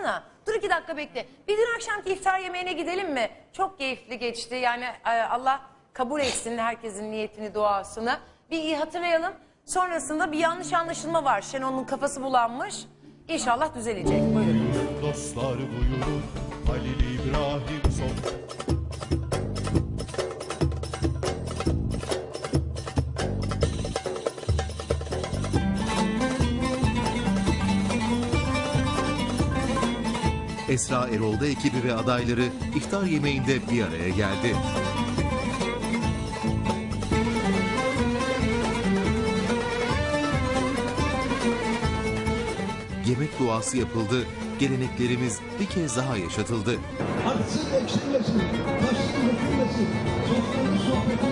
alsana. Dur iki dakika bekle. Bir dün akşamki iftar yemeğine gidelim mi? Çok keyifli geçti. Yani e, Allah kabul etsin herkesin niyetini, duasını. Bir iyi hatırlayalım. Sonrasında bir yanlış anlaşılma var. Şenol'un kafası bulanmış. İnşallah düzelecek. Buyurun. Esra Erol'da ekibi ve adayları iftar yemeğinde bir araya geldi. Yemek duası yapıldı, geleneklerimiz bir kez daha yaşatıldı. Haksız eksilmesin, taşsız dökülmesin, sofranın sohbetini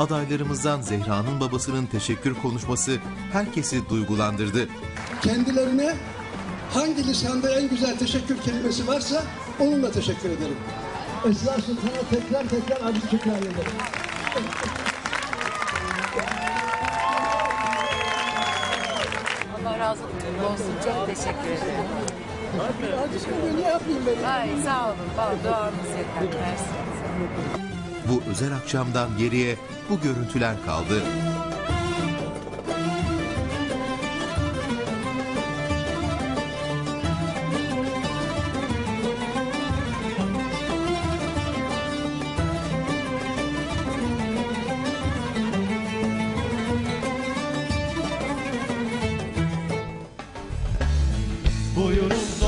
Adaylarımızdan Zehra'nın babasının teşekkür konuşması herkesi duygulandırdı. Kendilerine hangi lisanda en güzel teşekkür kelimesi varsa onunla teşekkür ederim. Esra Sultan'a tekrar tekrar aziz şükran ederim. Allah razı olsun. Çok teşekkür ederim. Şükran ne yapayım ben? Ay sağ olun. Duanız yeter. Mersi. Bu özel akşamdan geriye bu görüntüler kaldı.